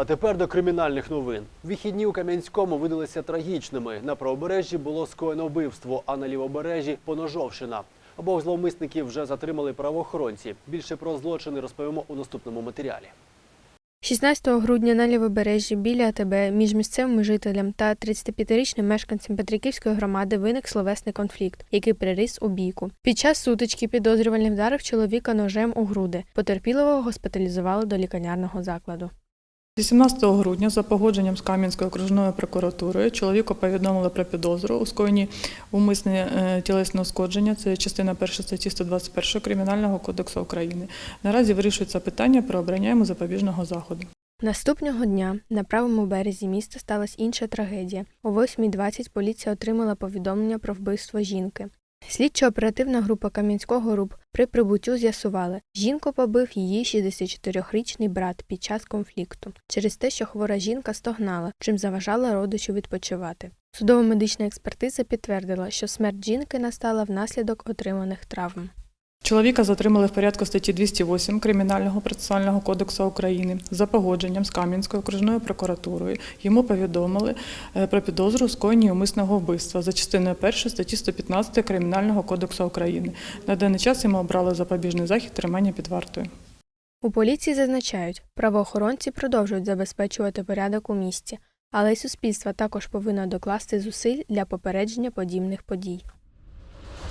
А тепер до кримінальних новин. Вихідні у Кам'янському видалися трагічними. На правобережжі було скоєно вбивство, а на лівобережжі поножовщина. Обох зловмисників вже затримали правоохоронці. Більше про злочини розповімо у наступному матеріалі. 16 грудня на лівобережжі біля АТБ між місцевими жителем та 35-річним мешканцем Петриківської громади виник словесний конфлікт, який переріс у бійку. Під час сутички підозрювальний вдарив чоловіка ножем у груди. Потерпілого госпіталізували до лікарняного закладу. 18 грудня за погодженням з Кам'янською окружною прокуратурою чоловіку повідомили про підозру у скоєнні умисне е, тілесне ушкодження. Це частина 1 статті 121 Кримінального кодексу України. Наразі вирішується питання про обрання йому запобіжного заходу. Наступного дня на правому березі міста сталася інша трагедія. О 8.20 поліція отримала повідомлення про вбивство жінки. Слідчо-оперативна група Кам'янського РУБ при прибуттю з'ясували, жінку побив її 64-річний брат під час конфлікту через те, що хвора жінка стогнала, чим заважала родичу відпочивати. Судово-медична експертиза підтвердила, що смерть жінки настала внаслідок отриманих травм. Чоловіка затримали в порядку статті 208 Кримінального процесуального кодексу України за погодженням з Кам'янською окружною прокуратурою. Йому повідомили е, про підозру у скоєнні умисного вбивства за частиною 1 статті 115 Кримінального кодексу України. На даний час йому обрали запобіжний захід тримання під вартою. У поліції зазначають, правоохоронці продовжують забезпечувати порядок у місті, але й суспільство також повинно докласти зусиль для попередження подібних подій.